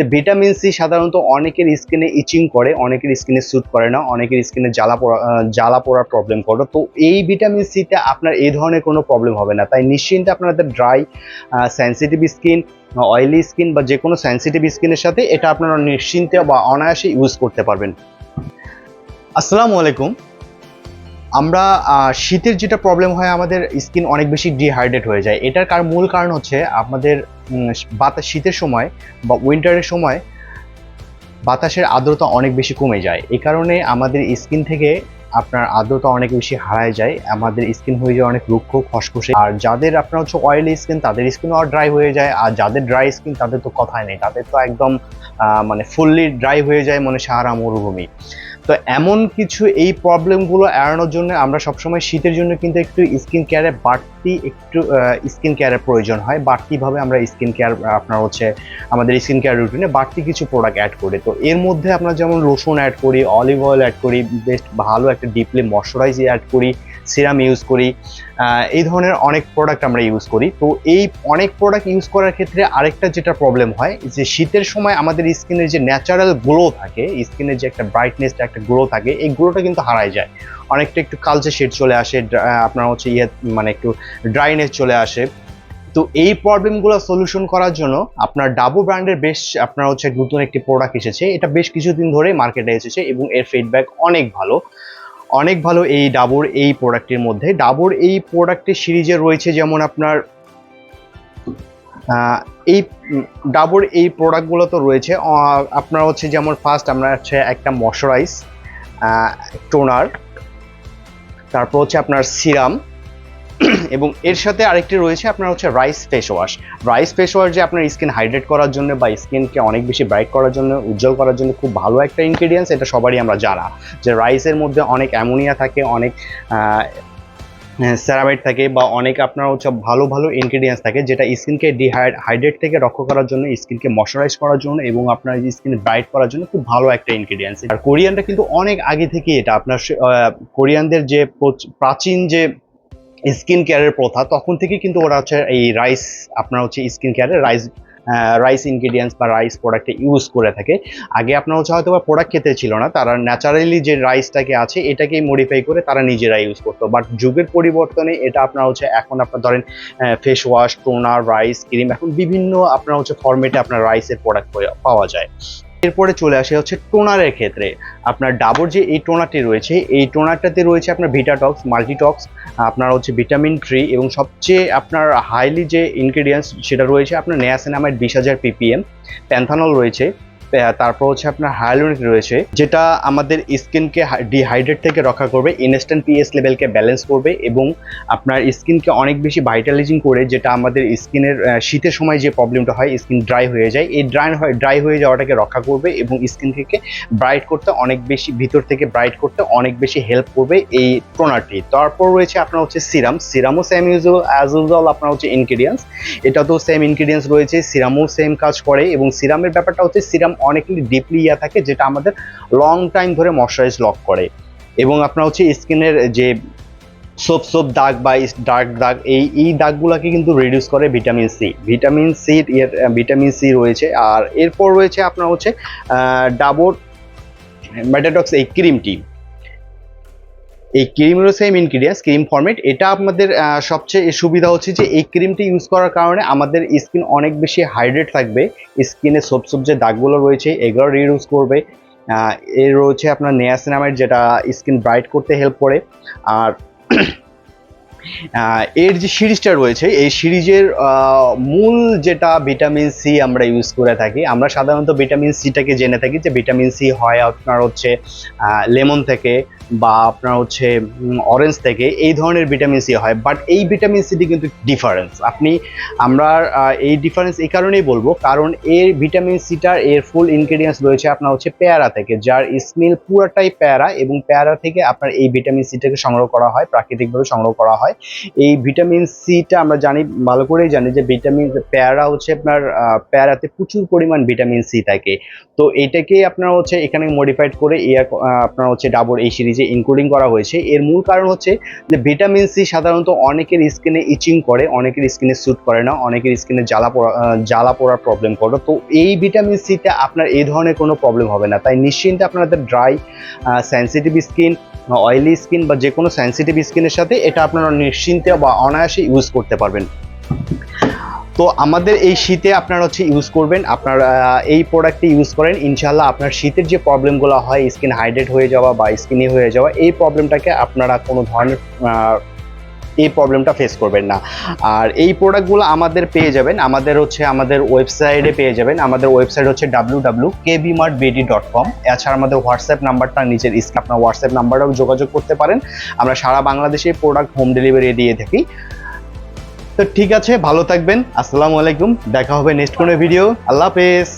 যে vitamin C সাধারণত অনেকের স্কিনে ইচিং করে, অনেকের স্কিনে স্যুট করে না, অনেকের স্কিনে জ্বালা পোড়া জ্বালা পোড়ার প্রবলেম করে। তো এই ভিটামিন সিতে আপনার এই ধরনের কোনো প্রবলেম হবে না। তাই নিশ্চিন্তে আপনাদের dry sensitive skin oily skin বা যে কোনো সেন্সিটিভ স্কিনের সাথে এটা আপনারা নিশ্চিন্তে বা অনায়াসে ইউজ করতে পারবেন। আসসালামু আলাইকুম। আমরা শীতের যেটা প্রবলেম হয় আমাদের স্কিন অনেক বেশি ডিহাইড্রেট হয়ে যায়। এটার কার, মূল কারণ হচ্ছে আমাদের বাতাস, শীতের সময় বা উইন্টারের সময় বাতাসের আর্দ্রতা অনেক বেশি কমে যায়। এই কারণে আমাদের স্কিন থেকে আপনার আর্দ্রতা অনেক বেশি হারায় যায়। আমাদের স্কিন হয়ে যায় অনেক রুক্ষ, খসখসে। আর যাদের আপনার হচ্ছে অয়েলি স্কিন তাদের স্কিনও আর ড্রাই হয়ে যায়। আর যাদের ড্রাই স্কিন তাদের তো কথাই নেই। তাদের তো একদম মানে ফুললি ড্রাই হয়ে যায় মানে সাহারা মরুভূমি। তো এমন কিছু এই প্রবলেমগুলো এড়ানোর জন্য আমরা সবসময় শীতের জন্য কিন্তু একটু স্কিন কেয়ারে বাড়তি একটু স্কিন কেয়ারের প্রয়োজন হয়। বাড়তিভাবে আমরা স্কিন কেয়ার আপনার হচ্ছে আমাদের স্কিন কেয়ার রুটিনে বাড়তি কিছু প্রোডাক্ট অ্যাড করি। তো এর মধ্যে আমরা যেমন রসুন অ্যাড করি অলিভ অয়েল অ্যাড করি বেস্ট ভালো একটা ডিপলি ময়শ্চারাইজ অ্যাড করি। সিরাম ইউজ করি এই ধরনের অনেক প্রোডাক্ট আমরা ইউজ করি। তো এই অনেক প্রোডাক্ট ইউজ করার ক্ষেত্রে আরেকটা যেটা প্রবলেম হয় যে শীতের সময় আমাদের স্কিনের যে ন্যাচারাল গ্লো থাকে স্কিনের যে একটা ব্রাইটনেস একটা গ্লো থাকে, এই গ্লোটা কিন্তু হারায় যায়। অনেকটা একটু কালচে শেড চলে আসে আপনার হচ্ছে ইয়ে মানে একটু ড্রাইনেস চলে আসে। তো এই প্রবলেমগুলো সলিউশন করার জন্য আপনার ডাবু ব্র্যান্ডের বেশ আপনার হচ্ছে নতুন একটি প্রোডাক্ট এসেছে। এটা বেশ কিছুদিন ধরে মার্কেটে এসেছে এবং এর ফিডব্যাক অনেক ভালো। অনেক ভালো এই ডাবর এই প্রোডাক্টের মধ্যে। ডাবর এই প্রোডাক্টের সিরিজে রয়েছে যেমন আপনার এই, ডাবর এই প্রোডাক্টগুলো তো রয়েছে। আপনার হচ্ছে যেমন ফার্স্ট আপনার হচ্ছে একটা ময়শ্চারাইজ টোনার তারপর হচ্ছে আপনার সিরাম এবং এর সাথে আরেকটি রয়েছে আপনার হচ্ছে rice face wash rice face wash যে আপনার স্কিন হাইড্রেট করার জন্য বা স্কিনকে অনেক বেশি ব্রাইট করার জন্য, উজ্জ্বল করার জন্য খুব ভালো একটা ইনগ্রিডিয়েন্টস এটা সবারই আমরা জানা। যে রাইসের মধ্যে অনেক অ্যামোনিয়া থাকে, অনেক স্যারামাইড থাকে বা অনেক আপনার হচ্ছে ভালো ভালো ইনগ্রিডিয়েন্টস থাকে যেটা স্কিনকে ডিহাইড্রেট থেকে রক্ষা করার জন্য স্কিনকে ময়শ্চারাইজ করার জন্য এবং আপনার স্কিন ব্রাইট করার জন্য খুব ভালো একটা ইনগ্রিডিয়েন্টস আর কোরিয়ানটা কিন্তু অনেক আগে থেকে এটা আপনার কোরিয়ানদের যে প্রচ- প্রাচীন যে স্কিন কেয়ারের প্রথা, তখন থেকে কিন্তু ওরা হচ্ছে এই রাইস আপনার হচ্ছে স্কিন কেয়ারে রাইস রাইস ইনগ্রিডিয়েন্টস বা রাইস প্রোডাক্টে ইউজ করে থাকে। আগে আপনার হচ্ছে হয়তো বা প্রোডাক্ট খেতে ছিল না, তারা ন্যাচারালি যে রাইসটাকে আছে, এটাকেই মডিফাই করে তারা নিজেরা ইউজ করতো। বাট যুগের পরিবর্তনে এটা আপনার হচ্ছে এখন আপনার ধরেন face wash toner rice cream এখন বিভিন্ন আপনার হচ্ছে ফরম্যাটে আপনার রাইসের প্রোডাক্ট পাওয়া যায়। এরপরে চলে আসে হচ্ছে টোনারের ক্ষেত্রে। আপনার ডাবর যে এই টোনারটি রয়েছে, এই টোনারটাতে রয়েছে আপনার ভিটাটক্স মাল্টিটক্স, আপনার হচ্ছে ভিটামিন থ্রি এবং সবচেয়ে আপনার হাইলি যে ইনগ্রিডিয়েন্টস সেটা রয়েছে আপনার নেয়াসেনামাইট বিশ হাজার পিপিএম প্যান্থানল রয়েছে। তারপর হচ্ছে আপনার হায়ালুরিক রয়েছে, যেটা আমাদের স্কিনকে ডিহাইড্রেট থেকে রক্ষা করবে ইনস্ট্যান্ট পিএস লেভেলকে ব্যালেন্স করবে এবং আপনার স্কিনকে অনেক বেশি ভাইটালাইজিং করে, যেটা আমাদের স্কিনের শীতের সময় যে প্রবলেমটা হয় স্কিন ড্রাই হয়ে যায়, এই ড্রাই ড্রাই হয়ে যাওয়াটাকে রক্ষা করবে এবং স্কিন থেকে ব্রাইট করতে অনেক বেশি, ভিতর থেকে ব্রাইট করতে অনেক বেশি হেল্প করবে এই টোনারটি তারপর রয়েছে আপনার হচ্ছে সিরাম সিরামও সেম ইউজুয়াল অ্যাজ ইউজুয়াল আপনার হচ্ছে ইনগ্রিডিয়েন্টস এটা তো সেম ইনগ্রিডিয়েন্টস রয়েছে সিরামও সেম কাজ করে এবং সিরামের ব্যাপারটা হচ্ছে সিরাম অনেকলি ডিপলি ইয়া থাকে, যেটা আমাদের লং টাইম ধরে ময়শ্চারাইজ লক করে। এবং আপনার হচ্ছে স্কিনের যে সোপ সোপ দাগ বা ডার্ক দাগ, এই এই দাগগুলোকে কিন্তু রিডিউস করে ভিটামিন সি ভিটামিন সি এর ভিটামিন সি রয়েছে। আর এরপর রয়েছে আপনার হচ্ছে ডাবর ম্যাটাডক্স এই ক্রিমটি এই ক্রিমেরও সেম ইনগ্রিডিয়েন্টস ক্রিম ফর্মেট, এটা আমাদের সবচেয়ে সুবিধা হচ্ছে যে এই ক্রিমটি ইউজ করার কারণে আমাদের স্কিন অনেক বেশি হাইড্রেট থাকবে। স্কিনে সোপ সোপ যে দাগগুলো রয়েছে, এগুলো রিডিউস করবে। এর রয়েছে আপনার নেয়াসিনামাইড যেটা স্কিন ব্রাইট করতে হেল্প করে। আর এর যে সিরিজটা রয়েছে, এই সিরিজের মূল যেটা ভিটামিন সি আমরা ইউজ করে থাকি, আমরা সাধারণত ভিটামিন সিটাকে জেনে থাকি যে ভিটামিন সি হয় আপনার হচ্ছে লেমন থেকে বা আপনার হচ্ছে অরেঞ্জ থেকে, এই ধরনের ভিটামিন সি হয়। বাট এই ভিটামিন সিটি কিন্তু ডিফারেন্স আপনি, আমরা এই ডিফারেন্স এই কারণেই বলব, কারণ এর ভিটামিন সিটার এর ফুল ইনগ্রিডিয়েন্টস রয়েছে আপনার হচ্ছে পেয়ারা থেকে, যার স্মেল পুরোটাই পেয়ারা এবং পেয়ারা থেকে আপনার এই ভিটামিন সিটাকে সংগ্রহ করা হয়, প্রাকৃতিকভাবে সংগ্রহ করা হয়। এই ভিটামিন সিটা আমরা জানি ভালো করেই জানি যে ভিটামিন পেয়ারা হচ্ছে আপনার পেয়ারাতে প্রচুর পরিমাণ ভিটামিন সি থাকে। তো এটাকে আপনার হচ্ছে এখানে মডিফাইড করে আহ, আপনার হচ্ছে ডাবর এই সিরিজ ইনক্লুডিং করা হয়েছে। এর মূল কারণ হচ্ছে যে ভিটামিন সি সাধারণত অনেকের স্কিনে ইচিং করে অনেকের স্কিনে স্যুট করে না অনেকের স্কিনে জ্বালা পোড়া জ্বালা পোড়ার প্রবলেম করে। তো এই ভিটামিন সিতে আপনার এই ধরনের কোনো প্রবলেম হবে না। তাই নিশ্চিন্তে আপনাদের dry sensitive skin oily skin বা যে কোনো সেন্সিটিভ স্কিনের সাথে এটা আপনারা নিশ্চিন্তে বা অনায়াসে ইউজ করতে পারবেন। তো আমাদের এই শীতে আপনারা হচ্ছে ইউজ করবেন, আপনারা এই প্রোডাক্টটি ইউজ করেন ইনশাল্লাহ আপনার শীতের যে প্রবলেমগুলো হয় স্কিন হাইড্রেট হয়ে যাওয়া বা স্কিনি হয়ে যাওয়া, এই প্রবলেমটাকে আপনারা কোনো ধরনের এই প্রবলেমটা ফেস করবেন না। আর এই প্রোডাক্টগুলো আমাদের পেয়ে যাবেন। আমাদের হচ্ছে, আমাদের ওয়েবসাইটে পেয়ে যাবেন। আমাদের ওয়েবসাইট হচ্ছে W W kbmart BD dot com এছাড়া আমাদের হোয়াটসঅ্যাপ নাম্বারটা নিচের স্ক্রিন আপনার হোয়াটসঅ্যাপ নাম্বারেও যোগাযোগ করতে পারেন। আমরা সারা বাংলাদেশে প্রোডাক্ট হোম ডেলিভারি দিয়ে থাকি। তো ঠিক আছে, ভালো থাকবেন। আসসালামু আলাইকুম। দেখা হবে নেক্সট কোনো ভিডিও আল্লাহ হাফেজ।